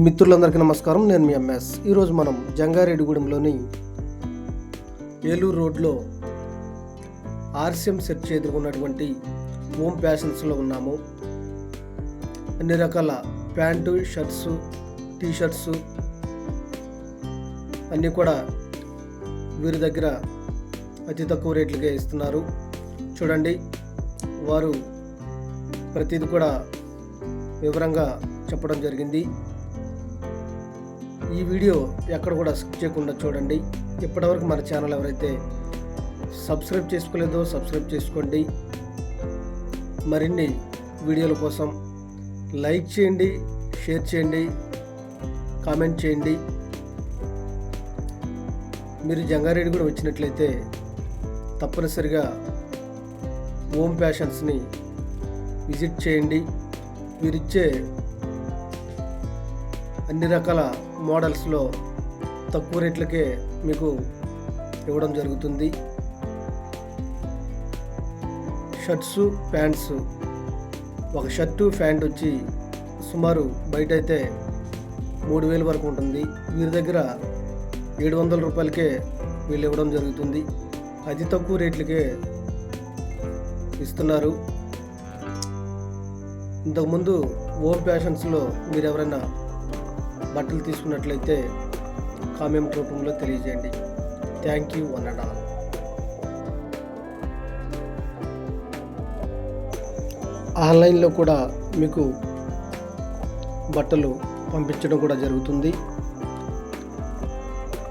మిత్రులందరికీ నమస్కారం. నేను మీ ఎంఎస్. ఈరోజు మనం జంగారెడ్డిగూడెంలోని ఏలూరు రోడ్లో ఆర్సిఎం సెట్ ఎదుర్కొన్నటువంటి హోమ్ ఫ్యాషన్స్లో ఉన్నాము. అన్ని రకాల ప్యాంటు షర్ట్స్ టీ షర్ట్స్ అన్నీ కూడా వీరి దగ్గర అతి తక్కువ రేట్లకే ఇస్తున్నారు. చూడండి వారు ప్రతిదీ కూడా వివరంగా చెప్పడం జరిగింది. ఈ వీడియో ఎక్కడ కూడా స్కిప్ చేయకుండా చూడండి. ఇప్పటివరకు మన ఛానల్ ఎవరైతే సబ్స్క్రైబ్ చేసుకోలేదో సబ్స్క్రైబ్ చేసుకోండి. మరిన్ని వీడియోల కోసం లైక్ చేయండి షేర్ చేయండి కామెంట్ చేయండి. మీరు జంగారెడ్డి కూడా వచ్చినట్లయితే తప్పనిసరిగా హోమ్ ప్యాషన్స్ని విజిట్ చేయండి. వీరిచ్చే అన్ని రకాల మోడల్స్లో తక్కువ రేట్లకే మీకు ఇవ్వడం జరుగుతుంది. షర్ట్స్ ప్యాంట్స్ ఒక షర్టు ప్యాంట్ వచ్చి సుమారు బయట అయితే మూడు వేల వరకు ఉంటుంది. వీరి దగ్గర ఏడు వందల రూపాయలకే వీళ్ళు ఇవ్వడం జరుగుతుంది. అతి తక్కువ రేట్లకే ఇస్తున్నారు. ఇంతకుముందు ఓమ్ ఫ్యాషన్స్లో మీరు ఎవరైనా బట్టలు తీసుకున్నట్లయితే కామెంట్ రూపంలో తెలియజేయండి. థ్యాంక్ యూ వన్ ఆన్లైన్లో కూడా మీకు బట్టలు పంపించడం కూడా జరుగుతుంది.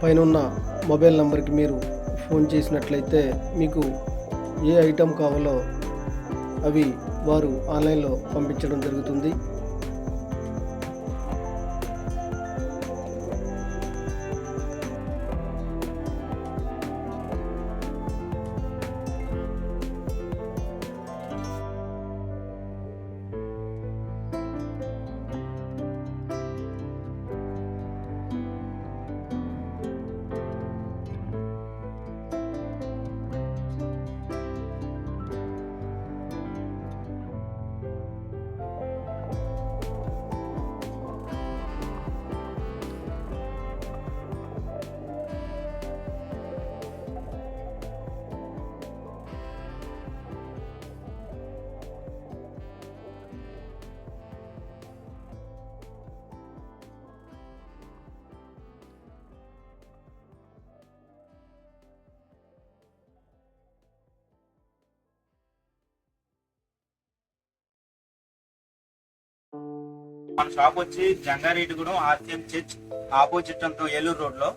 పైన ఉన్న మొబైల్ నెంబర్కి మీరు ఫోన్ చేసినట్లయితే మీకు ఏ ఐటెం కావాలో అవి వారు ఆన్లైన్లో పంపించడం జరుగుతుంది. మన షాప్ వచ్చి జంగారెడ్డిగూడెం ఆర్టీఎం చర్చ్ ఆపోజిట్ అంత ఏలూరు రోడ్లో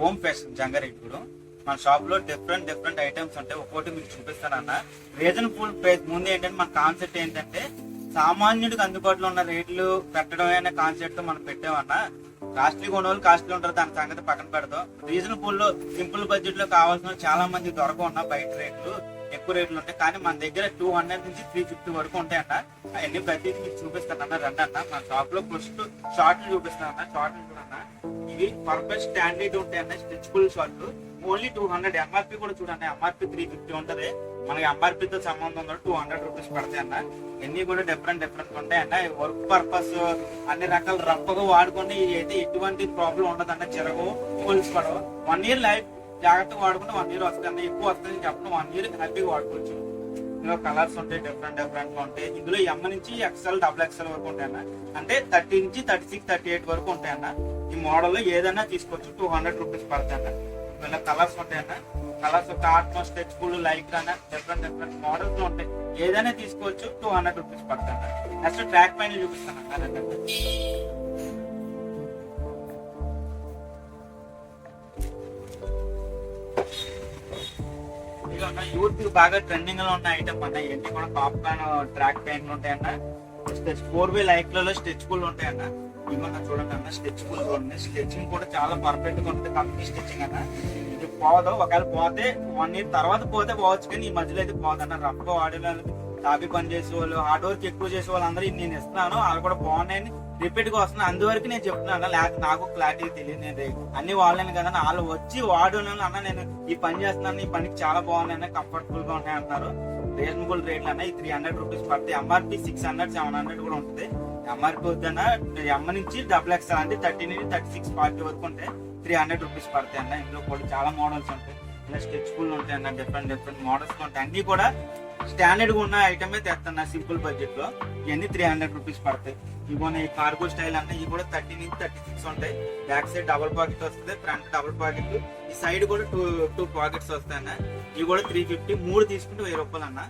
హోమ్ ఫ్యాషన్ జంగారెడ్డిగూడెం. మన షాప్లో డిఫరెంట్ డిఫరెంట్ ఐటమ్స్ ఉంటాయి. ఒక్కోటి మీకు చూపిస్తానన్న. రీజనబుల్ ప్రైస్ ముందు ఏంటంటే మన కాన్సెప్ట్ ఏంటంటే సామాన్యుడికి అందుబాటులో ఉన్న రేట్లు పెట్టడమే అనే కాన్సెప్ట్ మనం పెట్టామన్నా. కాస్ట్లీ కొనవాళ్ళు కాస్ట్లీ ఉంటారు. దాని సంగతి పక్కన పెడదాం. రీజనబుల్లో సింపుల్ బడ్జెట్లో కావాల్సిన చాలా మంది దొరకవున్నా బయట రేట్లు ఎక్కువ రేట్లు ఉంటాయి. కానీ మన దగ్గర టూ హండ్రెడ్ నుంచి త్రీ ఫిఫ్టీ వరకు ఉంటాయన్న అవన్నీ ప్రతిదీ మీకు చూపిస్తానన్న రండి అన్న. మన షాప్లో ఫస్ట్ షార్ట్లు చూపిస్తానన్న షార్ట్లు చూడన్న. ఇవి పర్ఫెక్ట్ స్టాండర్డ్ ఉంటాయన్న స్ట్రెచ్బుల్ షార్ట్లు ఓన్లీ టూ హండ్రెడ్ ఎంఆర్పి కూడా చూడండి. ఎంఆర్పి త్రీ ఫిఫ్టీ ఉంటది. మనకి ఎంఆర్పి తో సంబంధం ఉందో టూ హండ్రెడ్ రూపీస్ పడతాయి అన్న. ఎన్ని కూడా డిఫరెంట్ డిఫరెంట్ ఉంటాయి అన్న వర్క్ పర్పస్ అన్ని రకాల రప్పగా వాడుకొని అయితే ఎటువంటి ప్రాబ్లం ఉండదు అన్న చిరగవు పోలీస్ పడవు. వన్ ఇయర్ లైఫ్ జాగ్రత్తగా వాడుకుంటే వన్ ఇయర్ వస్తుంది అన్న ఎక్కువ వస్తుంది చెప్పడం వన్ ఇయర్ హ్యాపీగా వాడుకోవచ్చు. ఇందులో కలర్స్ ఉంటాయి డిఫరెంట్ డిఫరెంట్గా ఉంటాయి. ఇందులో ఎమ్ నుంచి ఎక్స్ఎల్ డబుల్ ఎక్స్ఎల్ వరకు ఉంటాయి అన్న అంటే థర్టీ నుంచి థర్టీ సిక్స్ థర్టీ ఎయిట్ వరకు ఉంటాయి అన్న ఈ మోడల్లో ఏదైనా తీసుకోవచ్చు టూ హండ్రెడ్ రూపీస్ పడుతుంది అన్న ఇందులో కలర్స్ ఉంటాయి అన్న కలర్స్ కార్టూన్ స్ట్రెచ్బుల్ లైక్ అన్న. డిఫరెంట్ డిఫరెంట్ మోడల్స్లో ఉంటాయి. ఏదైనా తీసుకోవచ్చు టూ హండ్రెడ్ రూపీస్ పడుతుంది అన్న నెక్స్ట్ ట్రాక్ పైన చూపిస్తాను. యూత్ బాగా ట్రెండింగ్లో ఉన్న ఐటమ్ అన్న ఇవన్నీ కూడా పాప్కార్న్ ట్రాక్ ప్యాంట్లు ఉంటాయన్న స్టెచ్ ఫోర్ వే లైక్లలో స్ట్రెచ్బుల్ ఉంటాయన్న ఇవన్న చూడండి అన్న స్ట్రెచ్బుల్ చూడండి స్టెచింగ్ కూడా చాలా పర్ఫెక్ట్గా ఉంటుంది కంపెనీ స్టిచ్చింగ్ అన్న. ఇది పోదు ఒకవేళ పోతే వన్ ఇయర్ తర్వాత పోతే పోవచ్చు కానీ ఈ మధ్యలో అయితే పోదన్న రఫ్గా వాడే వాళ్ళు తాపి పని చేసే వాళ్ళు హార్డ్ వర్క్ ఎక్కువ చేసే వాళ్ళందరూ నేను ఇస్తున్నాను వాళ్ళు కూడా బాగున్నాయని రిపీట్గా వస్తున్నాయి అందువరకు నేను చెప్తున్నాను లేకపోతే నాకు క్లారిటీ తెలియదు నేను అన్ని వాళ్ళని కదా వాళ్ళు వచ్చి వాడును అన్న నేను ఈ పని చేస్తున్నాను ఈ పనికి చాలా బాగున్నాయి కంఫర్టబుల్గా ఉన్నాయి అంటున్నారు. రీజనబుల్ రేట్లు అన్న ఈ త్రీ హండ్రెడ్ రూపీస్ పడితే MRP six hundred seven hundred కూడా ఉంటుంది. ఎంఆర్పి వద్దన్న ఎమ్మ నుంచి డబుల్ ఎక్స్ఎల్ అంటే థర్టీ నుంచి థర్టీ సిక్స్ ఫార్టీ వరకు ఉంటే త్రీ హండ్రెడ్ రూపీస్ పడతాయి అన్న. ఇందులో కూడా చాలా మోడల్స్ ఉంటాయి. ఇలా స్ట్రెచ్బుల్ ఉంటాయి అన్న డిఫరెంట్ డిఫరెంట్ మోడల్స్ ఉంటాయి. అన్ని కూడా స్టాండర్డ్గా ఉన్న ఐటమే తెస్తున్నా సింపుల్ బడ్జెట్లో ఇవన్నీ త్రీ హండ్రెడ్ రూపీస్ పడతాయి. ఇవన్నీ కార్గో స్టైల్ అంటే ఇవి కూడా థర్టీ నుంచి థర్టీ సిక్స్ ఉంటాయి. బ్యాక్ సైడ్ డబుల్ పాకెట్ వస్తుంది ఫ్రంట్ డబుల్ పాకెట్ ఈ సైడ్ కూడా టూ టూ పాకెట్స్ వస్తాయి అన్న. ఇవి కూడా త్రీ ఫిఫ్టీ మూడు తీసుకుంటే వెయ్యి రూపాయలు అన్న.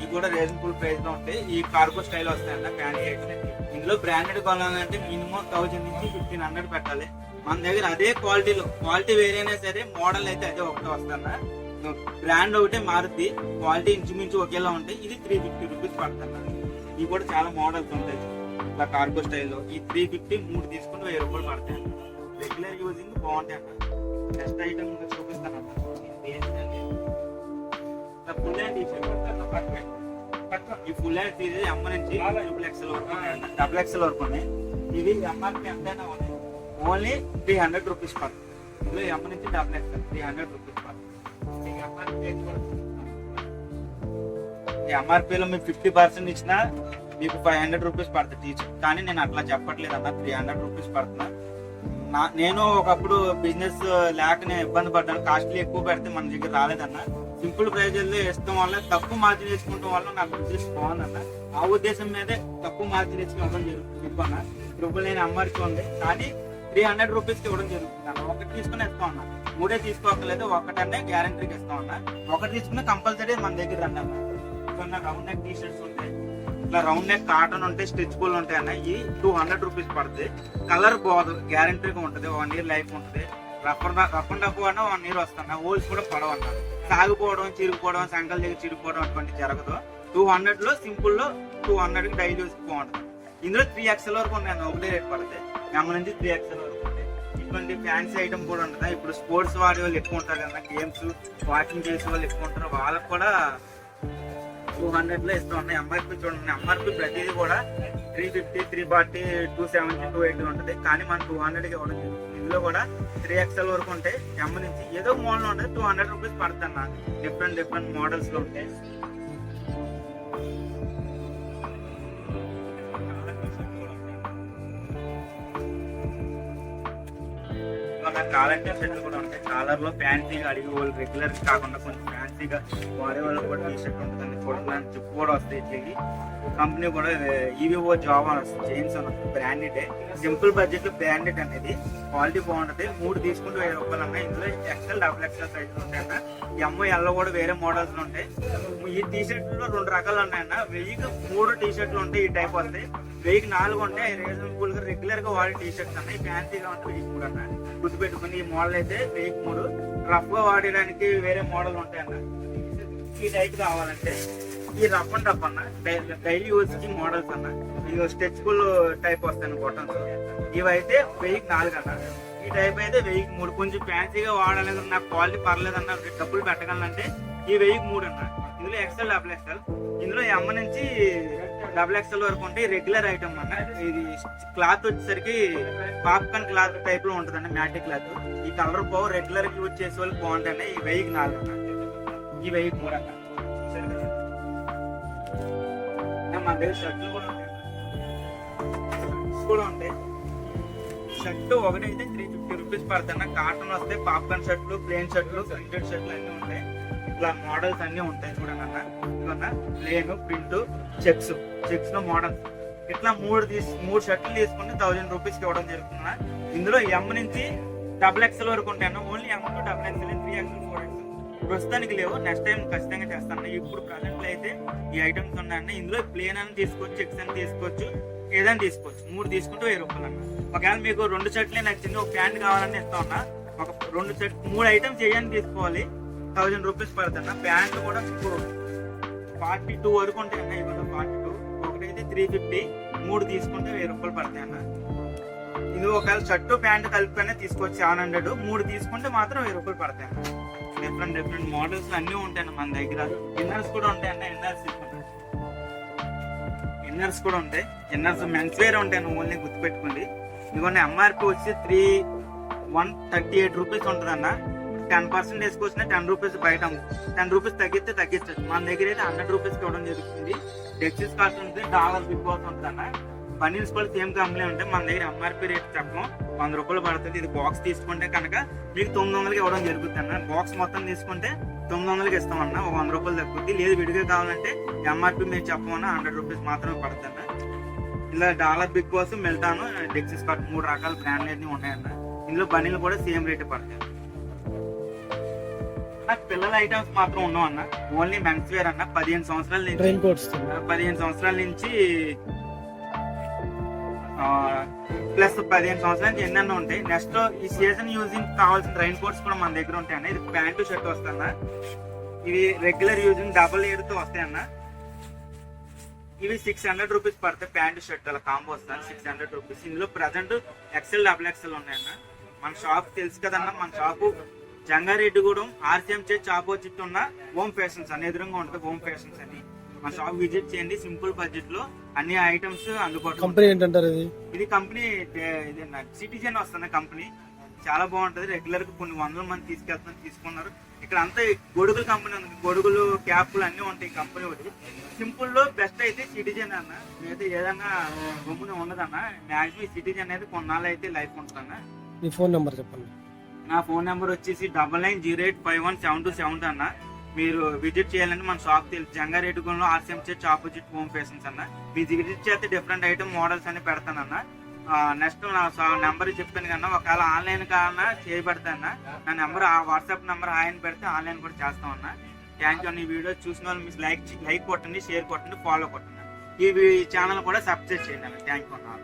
ఇవి కూడా రీజనబుల్ ప్రైస్లో ఉంటాయి. ఈ కార్గో స్టైల్ వస్తాయన్న ప్యాంట్ అయితే ఇందులో బ్రాండెడ్ కొనాలంటే మినిమం థౌజండ్ నుంచి ఫిఫ్టీన్ హండ్రెడ్ పెట్టాలి. మన దగ్గర అదే క్వాలిటీలో క్వాలిటీ వేరైనా సరే మోడల్ అయితే అదే ఒకటి వస్తాయన్న బ్రాండ్ ఒకటే మారుద్ది. క్వాలిటీ ఇంచుమించు ఒకేలా ఉంటాయి. ఇది త్రీ ఫిఫ్టీ రూపీస్ పడుతుంది. ఇవి కూడా చాలా మోడల్స్ ఉంటాయి. ఇట్లా కార్గో స్టైల్లో ఈ త్రీ ఫిఫ్టీ మూడు తీసుకుని వెయ్యి రూపాయలు పడతాయి రెగ్యులర్ యూజింగ్ బాగుంటాయి అన్న నెక్స్ట్ ఐటమ్ చూపిస్తాను అన్న ఫుల్ హ్యాండ్ ఈ ఫుల్ హ్యాండ్ తీసి అమ్మ నుంచి డబుల్ ఎక్స్ఎల్ వరకు డబుల్ ఎక్స్ఎల్ వరకు ఉన్నాయి. ఇవి ఎంఆర్పి ఎంతైనా ఉన్నాయి. ఓన్లీ త్రీ హండ్రెడ్ రూపీస్ పడుతుంది. ఇందులో ఎమ్మ నుంచి double XL three hundred rupees పడుతుంది. ఎంఆర్పీలో మీకు ఫిఫ్టీ పర్సెంట్ ఇచ్చినా మీకు ఫైవ్ హండ్రెడ్ రూపీస్ పడుతుంది టీచర్ కానీ నేను అట్లా చెప్పట్లేదు అన్న త్రీ హండ్రెడ్ రూపీస్ పడుతున్నా. నా నేను ఒకప్పుడు బిజినెస్ లేకనే ఇబ్బంది పడ్డాను. కాస్ట్లీ ఎక్కువ పెడితే మన దగ్గర రాలేదన్న. సింపుల్ ప్రైజెల్లో వేస్తాం వల్ల తక్కువ మార్జిన్ వేసుకోవడం వల్ల నాకు బిజినెస్ బాగుందన్న. ఆ ఉద్దేశం మీదే తక్కువ మార్జిన్ వేసుకుని ఇవ్వడం జరుగుతుంది. ఇవ్వన్న రూపాయలు నేను అమ్మరికి ఉంది. కానీ త్రీ హండ్రెడ్ రూపీస్కి ఇవ్వడం జరుగుతుంది అన్న. ఒకటి తీసుకుని ఇస్తా ఉన్నా. మూడే తీసుకోకలేదు ఒకటనే గ్యారంటీకి ఇస్తా ఉన్నా. ఒకటి తీసుకుని కంపల్సరీ మన దగ్గర రండి అన్న. రౌండ్ నెక్ టీ షర్ట్స్ ఉంటాయి. ఇట్లా రౌండ్ నెక్ కాటన్ ఉంటాయి స్ట్రెచ్బుల్ ఉంటాయి అన్న. ఇవి టూ హండ్రెడ్ రూపీస్ పడుతుంది కలర్ పోదు గ్యారంటీగా ఉంటుంది. వన్ ఇయర్ లైఫ్ ఉంటుంది. రఫర్ రఫ్ అండ్ డబ్బు అన్న వన్ ఇయర్ వస్తాను. హోల్స్ కూడా పడవ సాగిపోవడం చిరిగిపోవడం సంకల్ దగ్గర చిరిగిపోవడం అటువంటి జరగదు. టూ హండ్రెడ్లో సింపుల్లో టూ హండ్రెడ్కి డైలీ బాగుంటుంది ఇందులో త్రీ ఎక్స్ఎల్ వరకు ఉన్నాయి అన్న ఒకటే రేట్ పడితే. గమ్మ నుంచి త్రీ ఎక్స్ఎల్ వరకు ఉంటాయి. ఇటువంటి ఫ్యాన్సీ ఐటమ్ కూడా ఉంటుంది? ఇప్పుడు స్పోర్ట్స్ వాడే వాళ్ళు ఎక్కువ ఉంటారు కదా గేమ్స్ వాకింగ్ చేసే వాళ్ళు ఎక్కువ ఉంటారు. వాళ్ళకు కూడా టూ హండ్రెడ్లో ఇస్తూ ఉన్నాయి. ఎంఆర్పి చూడండి ఎంఆర్పి ప్రతిదీ కూడా three fifty three forty two seventy two eighty ఉంటుంది. కానీ మనం టూ హండ్రెడ్కి ఇవ్వడం జరుగుతుంది. ఇందులో కూడా త్రీ ఎక్స్ఎల్ వరకు ఉంటాయి. ఎమ్ నుంచి ఏదో మోడల్ ఉంటుంది టూ హండ్రెడ్ రూపీస్ పడుతున్నా డిఫరెంట్ డిఫరెంట్ మోడల్స్లో ఉంటాయి లో ఉంటాయి కాలంటే సెట్లు కూడా ఉంటాయి. కాలర్లో ఫ్యాన్సీగా అడిగే వాళ్ళు రెగ్యులర్ కాకుండా కొంచెం ఫ్యాన్సీగా వాడే వాళ్ళు కూడా టీ షర్ట్ ఉంటుంది చూడడానికి జిప్ కూడా వస్తాయి ఇట్లకి కంపెనీ కూడా ఈవీఓ జాబ్ అని వస్తుంది. చైన్స్ అని వస్తుంది. బ్రాండెడ్ సింపుల్ బడ్జెట్లో బ్రాండెడ్ అనేది క్వాలిటీ బాగుంటది. మూడు తీసుకుంటే వెయ్యి రూపాయలు అన్న ఇందులో ఎక్సెల్ డబుల్ ఎక్సెల్ సైజులు ఉంటాయన్న ఎమ్ ఎల్లో కూడా వేరే మోడల్స్ ఉంటాయి. ఈ టీ షర్ట్లో రెండు రకాలు ఉన్నాయన్న. వెయ్యికి మూడు టీ షర్ట్లు ఉంటాయి. ఈ టైప్ వస్తాయి. వెయ్యికి నాలుగు ఉంటాయి రీజనబుల్గా రెగ్యులర్గా వాడే టీ షర్ట్స్ ఫ్యాన్సీగా ఉంటే వెయ్యి మూడు అన్న. గుర్తుపెట్టుకుని ఈ మోడల్ అయితే వెయ్యికి మూడు. రఫ్గా వాడడానికి వేరే మోడల్ ఉంటాయన్న ఈ టైప్ కావాలంటే ఈ రఫ్ అండ్ రఫ్ అన్న. డైలీ యూజ్కి మోడల్స్ అన్న. ఇది స్ట్రెచ్బుల్ టైప్ వస్తాయి బటన్స్ ఇవైతే వెయ్యికి నాలుగు అన్న. ఈ టైప్ అయితే వెయ్యికి మూడు. కొంచెం ఫ్యాన్సీగా వాడలేదు నాకు క్వాలిటీ పర్లేదన్న డబ్బులు పెట్టగలనంటే ఈ వెయ్యికి మూడు అన్న. ఇందులో ఎక్సెల్ డబుల్ ఎక్సెల్ ఇందులో ఎమ్మ నుంచి డబుల్ ఎక్స్ఎల్ వరకు ఉంటాయి రెగ్యులర్ ఐటమ్ అన్న. ఇది క్లాత్ వచ్చేసరికి పాప్కార్న్ క్లాత్ టైప్లో ఉంటుందండి మ్యాటిక్ క్లాత్. ఈ కలర్ పో రెగ్యులర్ యూజ్ చేసే వాళ్ళు బాగుంటాయి ఈ వెయ్యికి నాలుగు అన్న. ఈ వెయ్యికి మూడు అన్న. మా దగ్గర షర్ట్లు కూడా ఉంటాయి కూడా ఉంటాయి. షర్ట్ ఒకటి అయితే త్రీ ఫిఫ్టీ రూపీస్ పడుతున్న కాటన్ వస్తే పాప్కార్న్ షర్ట్లు ప్లేన్ షర్ట్లు ప్రింటెడ్ షర్ట్లు అన్నీ ఉంటాయి. ఇట్లా మోడల్స్ అన్నీ ఉంటాయి చూడండి అన్న. ఇవన్న ప్లేన్ ప్రింట్ చెక్స్. చెక్స్లో మోడల్స్ ఇట్లా మూడు తీసు మూడు షర్ట్లు తీసుకుంటే థౌజండ్ రూపీస్కి ఇవ్వడం జరుగుతుంది? ఇందులో ఎమ్ నుంచి డబుల్ ఎక్స్ఎల్ వరకు ఉంటాను only M to double XL three XL four XL ప్రస్తుతానికి లేవు. నెక్స్ట్ టైం ఖచ్చితంగా చేస్తాను ఇప్పుడు ప్రజెంట్ అయితే ఈ ఐటమ్స్ ఉన్నాయన్న ఇందులో ప్లేన్ అని తీసుకోవచ్చు చెక్స్ అని తీసుకోవచ్చు ఏదైనా తీసుకోవచ్చు. మూడు తీసుకుంటే వెయ్యి రూపాయలు అన్న. ఒకవేళ మీకు రెండు షర్ట్లే నచ్చింది ఒక ప్యాంట్ కావాలని ఇస్తా ఉన్నా ఒక రెండు షర్ట్ మూడు ఐటమ్స్ చేయని తీసుకోవాలి. థౌజండ్ రూపీస్ పడుతున్నా ప్యాంట్ కూడా ఫార్టీ టూ వరకు ఉంటాయి అన్న ఇవాళ ఫార్టీ టూ. ఒకటైతే త్రీ ఫిఫ్టీ మూడు తీసుకుంటే వెయ్యి రూపాయలు పడతాయి అన్న. ఇది ఒకవేళ షర్టు ప్యాంట్ కలుపుకొని తీసుకొచ్చి సెవెన్ హండ్రెడ్ మూడు తీసుకుంటే మాత్రం వెయ్యి రూపాయలు పడతాయి అన్న. డిఫరెంట్ డిఫరెంట్ మోడల్స్ అన్నీ ఉంటాయి మన దగ్గర. ఇన్నర్స్ కూడా ఉంటాయి అన్న ఇన్నర్స్ ఇన్నర్స్ కూడా ఉంటాయి. ఇన్నర్స్ మెన్స్ వేర్ ఉంటాయి ఓన్లీ గుర్తుపెట్టుకోండి. ఇదిగోండి ఎంఆర్పి వచ్చి three one thirty eight rupees ఉంటుంది అన్న టెన్ పర్సెంట్ వేసుకొచ్చిన టెన్ రూపీస్ బయట టెన్ రూపీస్ తగ్గిస్తే తగ్గించచ్చు మన దగ్గర అయితే హండ్రెడ్ రూపీస్ ఇవ్వడం జరుగుతుంది. డెక్సిస్ కాస్ట్ ఉంటుంది డాలర్ బిగ్ బాస్ ఉంటుంది అన్న బనీన్స్ కూడా సేమ్ కంపెనీ ఉంటే మన దగ్గర ఎంఆర్పి రేట్ చెప్పం. వంద రూపాయలు పడుతుంది. ఇది బాక్స్ తీసుకుంటే కనుక మీకు తొమ్మిది వందలకి ఇవ్వడం జరుగుతుంది అన్న బాక్స్ మొత్తం తీసుకుంటే తొమ్మిది వందలకి ఇస్తామన్న. ఒక వంద రూపాయలు తగ్గుద్ది. లేదు విడిగా కావాలంటే ఎంఆర్పి మీరు చెప్పమన్నా హండ్రెడ్ రూపీస్ మాత్రమే పడుతుంది ఇలా డాలర్ బిగ్ బాస్ మెల్టాను డెక్సిస్ కార్డ్ మూడు రకాల బ్రాండ్లు అన్ని ఉన్నాయన్న. ఇందులో బనీలు కూడా సేమ్ రేట్ పడతాయి. నాకు పిల్లల ఐటమ్స్ మాత్రం ఉన్నావు అన్న. ఓన్లీ మెన్స్ వేర్ అన్న. పదిహేను సంవత్సరాల నుంచి పదిహేను సంవత్సరాల నుంచి ప్లస్ పదిహేను సంవత్సరాల నుంచి ఎన్నెన్నో ఉంటాయి. నెక్స్ట్ ఈ సీజన్ యూజింగ్ కావాల్సిన రైన్ కోట్స్ కూడా మన దగ్గర ఉంటాయి అన్న. ఇది ప్యాంటు షర్ట్ వస్తాయన్న ఇవి రెగ్యులర్ యూజింగ్ డబల్తో వస్తాయన్న ఇవి సిక్స్ హండ్రెడ్ రూపీస్ పడతాయి ప్యాంటు షర్ట్ అలా కాంబో వస్తాను సిక్స్ హండ్రెడ్ రూపీస్ ఇందులో ప్రజెంట్ ఎక్సెల్ డబుల్ ఎక్సెల్ ఉన్నాయన్న మన షాప్ తెలుసు కదన్న మన shop Jangareddygudem RCM church opposite ఉన్న హోమ్ ఫ్యాషన్స్ అని ఎదురుగా ఉంటుంది హోమ్ ఫ్యాషన్స్ అని. మన షాప్ విజిట్ చేయండి సింపుల్ బడ్జెట్లో అన్ని ఐటమ్స్ అందుబాటులో కంపెనీ ఏంటంటారు ఇది? ఇది కంపెనీ ఇది సిటిజన్ వస్తున్న కంపెనీ. చాలా బాగుంటది. రెగ్యులర్గా కొన్ని వందల మంది తీసుకెళ్తున్నారు తీసుకున్నారు. ఇక్కడ అంతా గొడుగుల కంపెనీ ఉంది. గొడుగులు క్యాప్లు అన్ని ఉంటాయి కంపెనీ ఒకటి. సింపుల్లో బెస్ట్ అయితే సిటిజన్ అన్న. అయితే ఏదన్నా గమ్మున ఉండదన్న మాక్సిమం సిటిజన్ అయితే కొన్నాళ్ళు అయితే లైఫ్ ఉంటుందన్న. మీ ఫోన్ నెంబర్ చెప్పండి. నా ఫోన్ నెంబర్ వచ్చేసి double nine zero eight five one seven two seven అన్న. మీరు విజిట్ చేయాలంటే మన షాప్ తెలుసు జంగారెడ్డిగూడలో RCM church opposite Home Fashions అన్న. మీరు విజిట్ చేస్తే డిఫరెంట్ ఐటమ్ మోడల్స్ అన్ని పెడతానన్న నెక్స్ట్ నా నెంబర్ చెప్పాను కన్నా ఒకవేళ ఆన్లైన్ కన్నా చేయబడతానా నా నెంబర్ ఆ వాట్సాప్ నెంబర్ ఆయన పెడితే ఆన్లైన్ కూడా చేస్తాం అన్న. థ్యాంక్ యూ అన్న ఈ వీడియో. చూసిన వాళ్ళు మీరు లైక్ లైక్ కొట్టండి షేర్ కొట్టండి ఫాలో కొట్టండి ఈ ఛానల్ కూడా సబ్స్క్రైబ్ చేయండి అన్న. థ్యాంక్ యూ అన్న.